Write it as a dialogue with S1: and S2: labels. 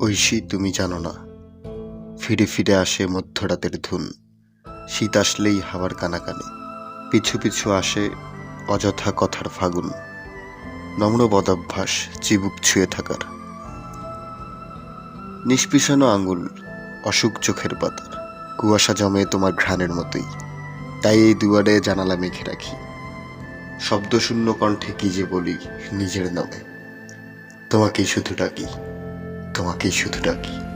S1: ঐশী, তুমি জানো না। ফিরে ফিরে আসে মধ্যরাতের ধুন। শীত আসলেই হাওয়ার কানাকানে। পিছু পিছু আসে অযথা কথার ফাগুন। নম্র বদাভ্যাস চিবুক ছুঁয়ে থাকার। নিষ্পিষানো আঙুল অসুখ চোখের পাতার। কুয়াশা জমে তোমার ঘ্রাণের মতোই। তাই এই দুয়ারে জানালা মেঘে রাখি। শব্দশূন্য কণ্ঠে কি যে বলি নিজের নামে। তোমাকেই শুধু ডাকি। তোমাকেই শুধু ডাকি।